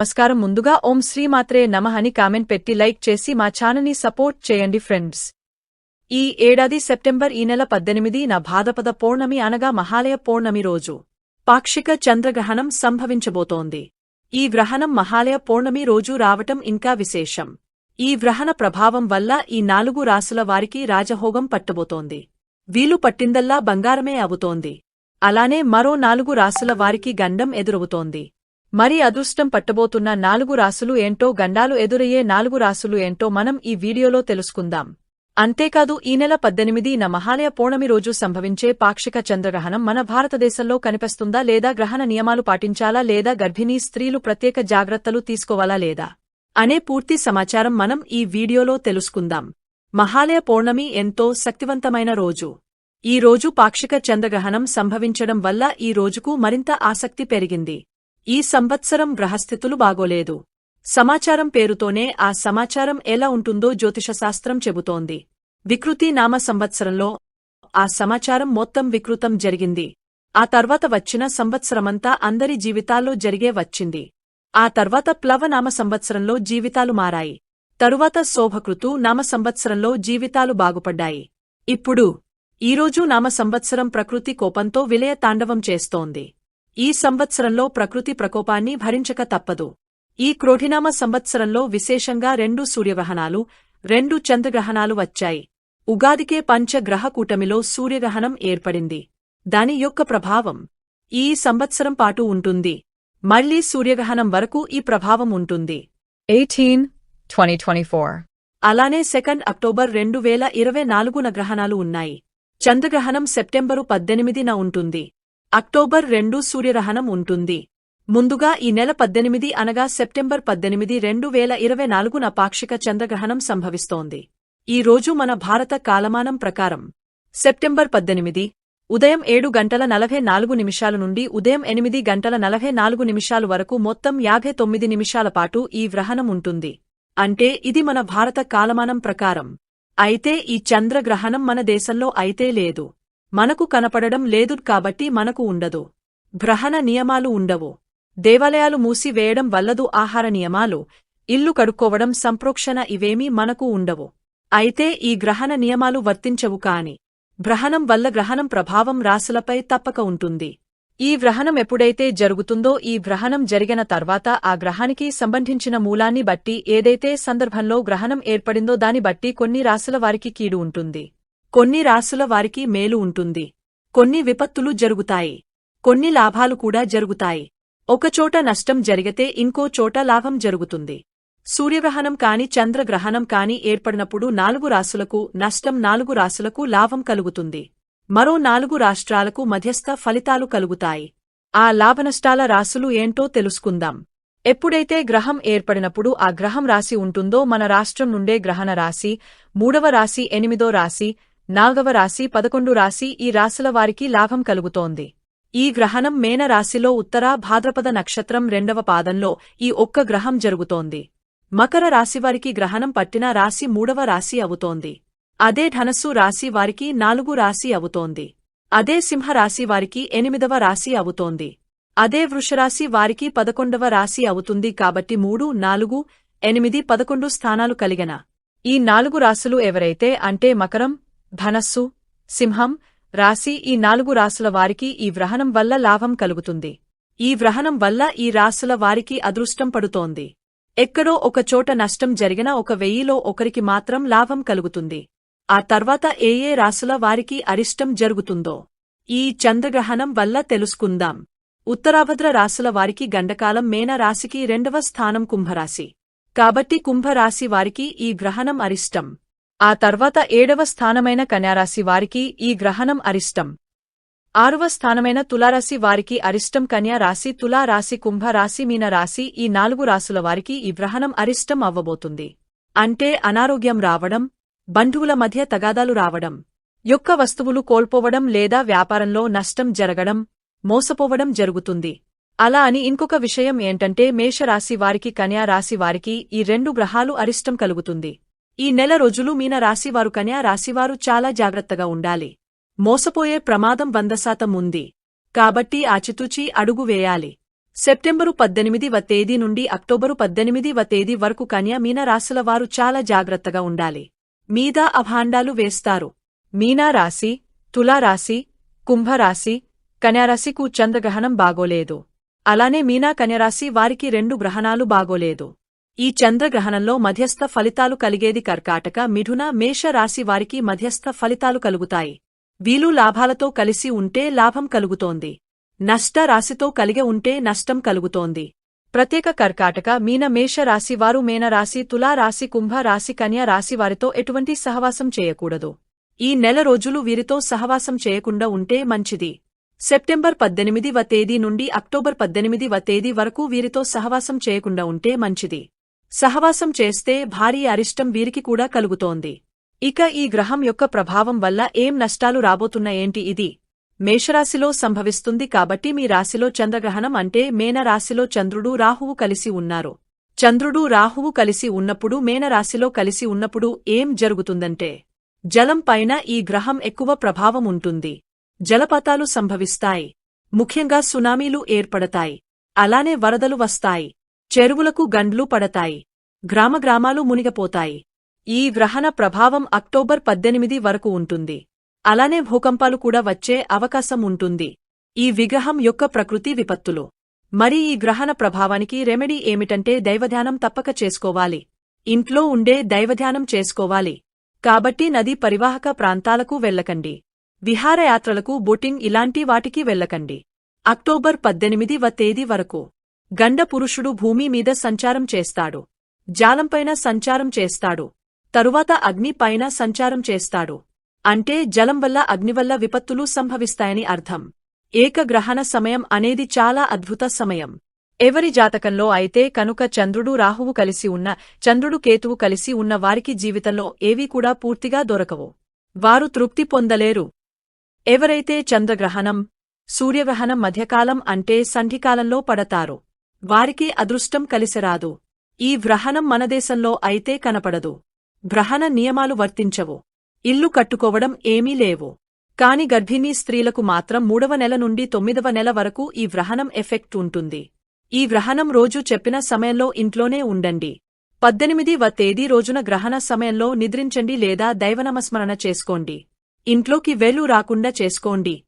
నమస్కారం. ముందుగా ఓం శ్రీమాత్రే నమ అని కామెంట్ పెట్టి లైక్ చేసి మా ఛానల్ని సపోర్ట్ చేయండి ఫ్రెండ్స్. ఈ ఏడాది సెప్టెంబర్ ఈ నెల పద్దెనిమిది నా భాదపద పౌర్ణమి అనగా మహాలయ పౌర్ణమి రోజు. పాక్షిక చంద్రగ్రహణం సంభవించబోతోంది. ఈ గ్రహణం మహాలయ పౌర్ణమి రోజు రావటం ఇంకా విశేషం. ఈ గ్రహణ ప్రభావం వల్ల ఈ నాలుగు రాసుల వారికి రాజహోగం పట్టబోతోంది. వీలు పట్టిందల్లా బంగారమే అవుతోంది. అలానే మరో నాలుగు రాసుల వారికి గండం ఎదురవుతోంది. మరి అదృష్టం పట్టబోతున్న నాలుగు రాసులు ఏంటో గండాలు ఎదురయ్యే నాలుగు రాసులు ఏంటో మనం ఈ వీడియోలో తెలుసుకుందాం. అంతేకాదు ఈ నెల పద్దెనిమిది న మహాలయ పౌర్ణమి రోజు సంభవించే పాక్షిక చంద్రగ్రహణం మన భారతదేశంలో కనిపిస్తుందా లేదా గ్రహణ నియమాలు పాటించాలా లేదా గర్భిణీ స్త్రీలు ప్రత్యేక జాగ్రత్తలు తీసుకోవాలా లేదా అనే పూర్తి సమాచారం మనం ఈ వీడియోలో తెలుసుకుందాం. మహాలయ పౌర్ణమి ఎంతో శక్తివంతమైన రోజు. ఈ రోజు పాక్షిక చంద్రగ్రహణం సంభవించడం వల్ల ఈ రోజుకు మరింత ఆసక్తి పెరిగింది. ఈ సంవత్సరం గ్రహస్థితులు బాగోలేదు. సమాచారం పేరుతోనే ఆ సమాచారం ఎలా ఉంటుందో జ్యోతిషశాస్త్రం చెబుతోంది. వికృతి నామ సంవత్సరంలో ఆ సమాచారం మొత్తం వికృతం జరిగింది. ఆ తర్వాత వచ్చిన సంవత్సరమంతా అందరి జీవితాల్లో జరిగే వచ్చింది. ఆ తర్వాత ప్లవనామ సంవత్సరంలో జీవితాలు మారాయి. తరువాత శోభకృతు నామ సంవత్సరంలో జీవితాలు బాగుపడ్డాయి. ఇప్పుడు ఈరోజు నామ సంవత్సరం ప్రకృతి కోపంతో విలయ తాండవం చేస్తోంది. ఈ సంవత్సరంలో ప్రకృతి ప్రకోపాన్ని భరించక తప్పదు. ఈ క్రోఢినామ సంవత్సరంలో విశేషంగా రెండు సూర్యగ్రహణాలు రెండు చంద్రగ్రహణాలు వచ్చాయి. ఉగాదికే పంచగ్రహ కూటమిలో సూర్యగ్రహణం ఏర్పడింది. దాని యొక్క ప్రభావం ఈ సంవత్సరం పాటు ఉంటుంది. మళ్ళీ సూర్యగ్రహణం వరకు ఈ ప్రభావం ఉంటుంది. 18, 2024. అలానే సెకండ్ అక్టోబర్ రెండు వేల ఇరవై నాలుగున గ్రహణాలు ఉన్నాయి. చంద్రగ్రహణం సెప్టెంబరు పద్దెనిమిదిన ఉంటుంది. అక్టోబర్ రెండు సూర్యరహణం ఉంటుంది. ముందుగా ఈ నెల పద్దెనిమిది అనగా సెప్టెంబర్ పద్దెనిమిది రెండు వేల ఇరవై నాలుగున పాక్షిక చంద్రగ్రహణం సంభవిస్తోంది. ఈ రోజు మన భారత కాలమానం ప్రకారం సెప్టెంబర్ పద్దెనిమిది ఉదయం ఏడు గంటల నలభై నాలుగు నిమిషాల నుండి ఉదయం ఎనిమిది గంటల నలభై నాలుగు నిమిషాలు వరకు మొత్తం యాభై తొమ్మిది నిమిషాల పాటు ఈ గ్రహణం ఉంటుంది. అంటే ఇది మన భారత కాలమానం ప్రకారం. అయితే ఈ చంద్రగ్రహణం మన దేశంలో అయితే లేదు. మనకు కనపడడం లేదు కాబట్టి మనకు ఉండదు. గ్రహణ నియమాలు ఉండవు. దేవాలయాలు మూసివేయడం వల్లదు ఆహార నియమాలు ఇల్లు కడుక్కోవడం సంప్రోక్షణ ఇవేమీ మనకు ఉండవు. అయితే ఈ గ్రహణ నియమాలు వర్తించవు కాని గ్రహణం వల్ల గ్రహణం ప్రభావం రాసులపై తప్పక ఉంటుంది. ఈ గ్రహణం ఎప్పుడైతే జరుగుతుందో ఈ గ్రహణం జరిగిన తర్వాత ఆ గ్రహానికి సంబంధించిన మూలాన్ని బట్టి ఏదైతే సందర్భంలో గ్రహణం ఏర్పడిందో దాని బట్టి కొన్ని రాసుల వారికి కీడు ఉంటుంది. కొన్ని రాసుల వారికి మేలు ఉంటుంది. కొన్ని విపత్తులు జరుగుతాయి. కొన్ని లాభాలు కూడా జరుగుతాయి. ఒకచోట నష్టం జరిగితే ఇంకో చోట లాభం జరుగుతుంది. సూర్యగ్రహణం కాని చంద్రగ్రహణం కాని ఏర్పడినప్పుడు నాలుగు రాసులకు నష్టం నాలుగు రాసులకు లాభం కలుగుతుంది. మరో నాలుగు రాష్ట్రాలకు మధ్యస్థ ఫలితాలు కలుగుతాయి. ఆ లాభనష్టాల రాసులు ఏంటో తెలుసుకుందాం. ఎప్పుడైతే గ్రహం ఏర్పడినప్పుడు ఆ గ్రహం రాశి ఉంటుందో మన రాష్ట్రం నుండే గ్రహణ రాశి మూడవ రాశి ఎనిమిదో రాశి నాల్గవ రాశి పదకొండు రాశి ఈ రాశుల వారికి లాభం కలుగుతోంది. ఈ గ్రహణం మేన రాశిలో ఉత్తరా భాద్రపద నక్షత్రం రెండవ పాదంలో ఈ ఒక్క గ్రహం జరుగుతోంది. మకర రాశివారికి గ్రహణం పట్టిన రాశి మూడవ రాశి అవుతోంది. అదే ధనస్సు రాశి వారికి నాలుగు రాశి అవుతోంది. అదే సింహరాశి వారికి ఎనిమిదవ రాశి అవుతోంది. అదే వృషరాశి వారికి పదకొండవ రాశి అవుతుంది కాబట్టి మూడు నాలుగు ఎనిమిది పదకొండు స్థానాలు కలిగిన ఈ నాలుగు రాశులు ఎవరైతే అంటే మకరం ధనస్సు సింహం రాశి ఈ నాలుగు రాసుల వారికి ఈ వ్రహణం వల్ల లాభం కలుగుతుంది. ఈ వ్రహణం వల్ల ఈ రాసుల వారికి అదృష్టం పడుతోంది. ఎక్కడో ఒకచోట నష్టం జరిగిన ఒక వెయ్యిలో ఒకరికి మాత్రం లాభం కలుగుతుంది. ఆ తర్వాత ఏ ఏ రాసుల వారికి అరిష్టం జరుగుతుందో ఈ చంద్రగ్రహణం వల్ల తెలుసుకుందాం. ఉత్తరాభద్ర రాసుల వారికి గండకాలం మేన రాశికి రెండవ స్థానం కుంభరాశి. కాబట్టి కుంభరాశి వారికి ఈ గ్రహణం అరిష్టం. ఆ తర్వాత ఏడవ స్థానమైన కన్యారాశి వారికి ఈ గ్రహణం అరిష్టం. ఆరవ స్థానమైన తులారాశి వారికి అరిష్టం కన్యా రాశి తులా రాశి కుంభ రాశి మీన రాశి ఈ నాలుగు రాశుల వారికి ఈ గ్రహణం అరిష్టం అవ్వబోతుంది. అంటే అనారోగ్యం రావడం బంధువుల మధ్య తగాదాలు రావడం యొక్క వస్తువులు కోల్పోవడం లేదా వ్యాపారంలో నష్టం జరగడం మోసపోవడం జరుగుతుంది. అలా అని ఇంకొక విషయం ఏంటంటే మేషరాశి వారికి కన్యా రాశి వారికి ఈ రెండు గ్రహాలు అరిష్టం కలుగుతుంది. ఈ నెల రోజులు మీన రాశివారు కన్యా రాశివారు చాలా జాగ్రత్తగా ఉండాలి. మోసపోయే ప్రమాదం వంద శాతం ఉంది. కాబట్టి ఆచితూచి అడుగు వేయాలి. సెప్టెంబరు పద్దెనిమిదివ తేదీ నుండి అక్టోబరు పద్దెనిమిదివ తేదీ వరకు కన్యా మీన రాశుల వారు చాలా జాగ్రత్తగా ఉండాలి. మీద అభాండాలు వేస్తారు. మీనా రాశి తులారాశి కుంభరాశి కన్యారాశికు చంద్రగ్రహణం బాగోలేదు. అలానే మీనా కన్యరాశి వారికి రెండు గ్రహణాలు బాగోలేదు. ఈ చంద్రగ్రహణంలో మధ్యస్థ ఫలితాలు కలిగేది కర్కాటక మిథున మేష రాశి వారికి మధ్యస్థ ఫలితాలు కలుగుతాయి. వీలు లాభాలతో కలిసి ఉంటే లాభం కలుగుతోంది. నష్ట రాశితో కలిగే ఉంటే నష్టం కలుగుతోంది. ప్రత్యేక కర్కాటక మీన మేష రాశి వారు మేన రాశి తులా రాశి కుంభ రాశి కన్యా రాశి వారితో ఎటువంటి సహవాసం చేయకూడదు. ఈ నెల రోజులు వీరితో సహవాసం చేయకుండా ఉంటే మంచిది. సెప్టెంబర్ పద్దెనిమిదివ తేదీ నుండి అక్టోబర్ పద్దెనిమిదివ తేదీ వరకు వీరితో సహవాసం చేయకుండా ఉంటే మంచిది. సహవాసం చేస్తే భారీ అరిష్టం వీరికి కూడా కలుగుతోంది. ఇక ఈ గ్రహం యొక్క ప్రభావం వల్ల ఏం నష్టాలు రాబోతున్నాయేంటి ఇది? మేషరాశిలో సంభవిస్తుంది కాబట్టి మీ రాశిలో చంద్రగ్రహణం అంటే మేనరాశిలో చంద్రుడు రాహువు కలిసి ఉన్నారు. చంద్రుడు రాహువు కలిసి ఉన్నప్పుడు మేనరాశిలో కలిసి ఉన్నప్పుడు ఏం జరుగుతుందంటే జలం పైన ఈ గ్రహం ఎక్కువ ప్రభావం ఉంటుంది. జలపాతాలు సంభవిస్తాయి. ముఖ్యంగా సునామీలు ఏర్పడతాయి. అలానే వరదలు వస్తాయి. చెరువులకు గండ్లు పడతాయి. గ్రామగ్రామాలు మునిగపోతాయి. ఈ గ్రహణ ప్రభావం అక్టోబర్ పద్దెనిమిది వరకు ఉంటుంది. అలానే భూకంపాలు కూడా వచ్చే అవకాశం ఉంటుంది. ఈ విగ్రహం యొక్క ప్రకృతి విపత్తులు. మరి ఈ గ్రహణ ప్రభావానికి రెమెడీ ఏమిటంటే దైవధ్యానం తప్పక చేసుకోవాలి. ఇంట్లో ఉండే దైవధ్యానం చేసుకోవాలి. కాబట్టి నదీ పరివాహక ప్రాంతాలకు వెళ్ళకండి. విహారయాత్రలకు బోటింగ్ ఇలాంటి వాటికి వెళ్ళకండి. అక్టోబర్ పద్దెనిమిదివ తేదీ వరకు. గండ పురుషుడు సంచారం చేస్తాడు. జాలంపైన సంచారం చేస్తాడు. తరువాత అగ్నిపైన సంచారం చేస్తాడు. అంటే జలం వల్ల అగ్నివల్ల విపత్తులు సంభవిస్తాయని అర్థం. ఏకగ్రహణ సమయం అనేది చాలా అద్భుత సమయం. ఎవరి జాతకంలో అయితే కనుక చంద్రుడు రాహువు కలిసి ఉన్న చంద్రుడు కేతువు కలిసి ఉన్న వారికి జీవితంలో ఏవీ కూడా పూర్తిగా దొరకవు. వారు తృప్తి పొందలేరు. ఎవరైతే చంద్రగ్రహణం సూర్యగ్రహణం మధ్యకాలం అంటే సంధికాలంలో పడతారో. వారికి అదృష్టం కలిసిరాదు. ఈ గ్రహణం మనదేశంలో అయితే కనపడదు. గ్రహణ నియమాలు వర్తించవు. ఇల్లు కట్టుకోవడం ఏమీ లేవు. కాని గర్భిణీ స్త్రీలకు మాత్రం మూడవ నెల నుండి తొమ్మిదవ నెల వరకు ఈ గ్రహణం ఎఫెక్ట్ ఉంటుంది. ఈ గ్రహణం రోజు చెప్పిన సమయంలో ఇంట్లోనే ఉండండి. పద్దెనిమిదివ తేదీ రోజున గ్రహణ సమయంలో నిద్రించండి లేదా దైవనమస్మరణ చేసుకోండి. ఇంట్లోకి వెళ్ళు రాకుండా చేసుకోండి.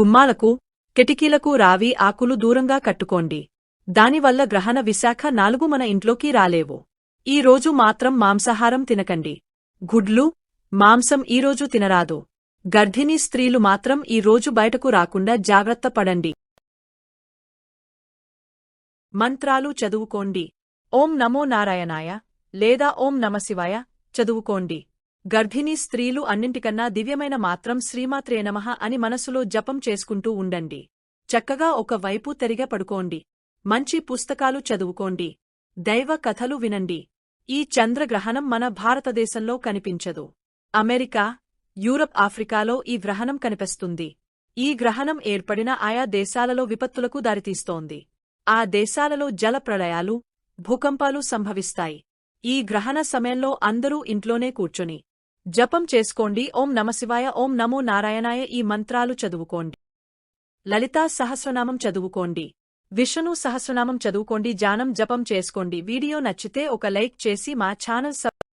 గుమ్మాలకు కిటికీలకు రావి ఆకులు దూరంగా కట్టుకోండి. దానివల్ల గ్రహణ విశాఖ నాలుగు మన ఇంట్లోకి రాలేవు. ఈ రోజు మాత్రం మాంసాహారం తినకండి. గుడ్లు మాంసం ఈరోజు తినరాదు. గర్భిణీ స్త్రీలు మాత్రం ఈ రోజు బయటకు రాకుండా జాగ్రత్త పడండి. మంత్రాలు చదువుకోండి. ఓం నమో నారాయణాయ లేదా ఓం నమశివాయ చదువుకోండి. గర్భిణీ స్త్రీలు అన్నింటికన్నా దివ్యమైన మాత్రం శ్రీమాత్రే నమః అని మనసులో జపం చేసుకుంటూ ఉండండి. చక్కగా ఒక వైపు తెరిగ పడుకోండి. మంచి పుస్తకాలు చదువుకోండి. దైవ కథలు వినండి. ఈ చంద్రగ్రహణం మన భారతదేశంలో కనిపించదు. అమెరికా యూరప్ ఆఫ్రికాలో ఈ గ్రహణం కనిపిస్తుంది. ఈ గ్రహణం ఏర్పడిన ఆయా దేశాలలో విపత్తులకు దారితీస్తోంది. ఆ దేశాలలో జల ప్రళయాలు భూకంపాలు సంభవిస్తాయి. ఈ గ్రహణ సమయంలో అందరూ ఇంట్లోనే కూర్చొని జపం చేసుకోండి. ఓం నమశివాయ ఓం నమో నారాయణాయ ఈ మంత్రాలు చదువుకోండి. లలితా సహస్రనామం చదువుకోండి. విష్ణు సహస్రనామం చదువుకోండి జానం జపం చేసుకోండి. వీడియో నచ్చితే ఒక లైక్ చేసి మా ఛానల్ సబ్